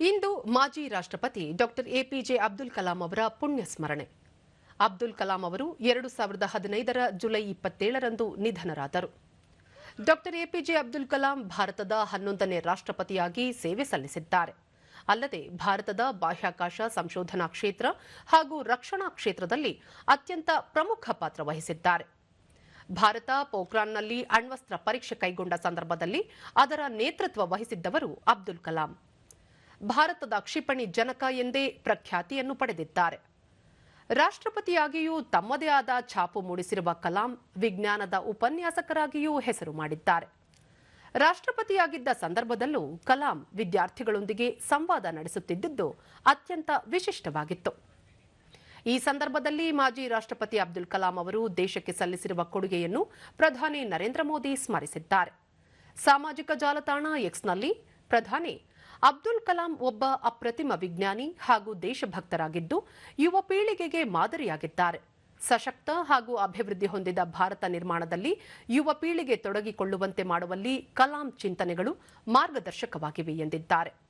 ಇಂದು ಮಾಜಿ ರಾಷ್ಟ್ರಪತಿ doctor APJ Abdul Kalam ಅವರ ಪುಣ್ಯ ಸ್ಮರಣೆ ಅಬ್ದುಲ್ ಕಲಾಂ ಅವರು ಎರಡು ಸಾವಿರದ ಹದಿನೈದರ ಜುಲೈ ಇಪ್ಪತ್ತೇಳರಂದು ನಿಧನರಾದರು. ಡಾಕ್ಟರ್ ಎಪಿಜೆ ಅಬ್ದುಲ್ ಕಲಾಂ ಭಾರತದ ಹನ್ನೊಂದನೇ ರಾಷ್ಟ್ರಪತಿಯಾಗಿ ಸೇವೆ ಸಲ್ಲಿಸಿದ್ದಾರೆ. ಅಲ್ಲದೆ ಭಾರತದ ಬಾಹ್ಯಾಕಾಶ ಸಂಶೋಧನಾ ಕ್ಷೇತ್ರ ಹಾಗೂ ರಕ್ಷಣಾ ಕ್ಷೇತ್ರದಲ್ಲಿ ಅತ್ಯಂತ ಪ್ರಮುಖ ಪಾತ್ರ ವಹಿಸಿದ್ದಾರೆ. ಭಾರತ ಪೋಖ್ರಾನ್ನಲ್ಲಿ ಅಣ್ವಸ್ತ್ರ ಪರೀಕ್ಷೆ ಕೈಗೊಂಡ ಸಂದರ್ಭದಲ್ಲಿ ಅದರ ನೇತೃತ್ವ ವಹಿಸಿದ್ದವರು ಅಬ್ದುಲ್ ಕಲಾಂ. ಭಾರತದ ಕ್ಷಿಪಣಿ ಜನಕ ಎಂದೇ ಪ್ರಖ್ಯಾತಿಯನ್ನು ಪಡೆದಿದ್ದಾರೆ. ರಾಷ್ಟ್ರಪತಿಯಾಗಿಯೂ ತಮ್ಮದೇ ಆದ ಛಾಪು ಮೂಡಿಸಿರುವ ಕಲಾಂ ವಿಜ್ಞಾನದ ಉಪನ್ಯಾಸಕರಾಗಿಯೂ ಹೆಸರು ಮಾಡಿದ್ದಾರೆ. ರಾಷ್ಟ್ರಪತಿಯಾಗಿದ್ದ ಸಂದರ್ಭದಲ್ಲೂ ಕಲಾಂ ವಿದ್ಯಾರ್ಥಿಗಳೊಂದಿಗೆ ಸಂವಾದ ನಡೆಸುತ್ತಿದ್ದುದು ಅತ್ಯಂತ ವಿಶಿಷ್ಟವಾಗಿತ್ತು. ಈ ಸಂದರ್ಭದಲ್ಲಿ ಮಾಜಿ ರಾಷ್ಟ್ರಪತಿ ಅಬ್ದುಲ್ ಕಲಾಂ ಅವರು ದೇಶಕ್ಕೆ ಸಲ್ಲಿಸಿರುವ ಕೊಡುಗೆಯನ್ನು ಪ್ರಧಾನಿ ನರೇಂದ್ರ ಮೋದಿ ಸ್ಮರಿಸಿದ್ದಾರೆ. ಸಾಮಾಜಿಕ ಜಾಲತಾಣ ಎಕ್ಸ್ನಲ್ಲಿ ಪ್ರಧಾನಿ ಅಬ್ದುಲ್ ಕಲಾಂ ಒಬ್ಬ ಅಪ್ರತಿಮ ವಿಜ್ಞಾನಿ ಹಾಗೂ ದೇಶಭಕ್ತರಾಗಿದ್ದು, ಯುವ ಪೀಳಿಗೆಗೆ ಮಾದರಿಯಾಗಿದ್ದಾರೆ. ಸಶಕ್ತ ಹಾಗೂ ಅಭಿವೃದ್ಧಿ ಹೊಂದಿದ ಭಾರತ ನಿರ್ಮಾಣದಲ್ಲಿ ಯುವ ಪೀಳಿಗೆ ತೊಡಗಿಕೊಳ್ಳುವಂತೆ ಮಾಡುವಲ್ಲಿ ಕಲಾಂ ಚಿಂತನೆಗಳು ಮಾರ್ಗದರ್ಶಕವಾಗಿವೆ ಎಂದಿದ್ದಾರೆ.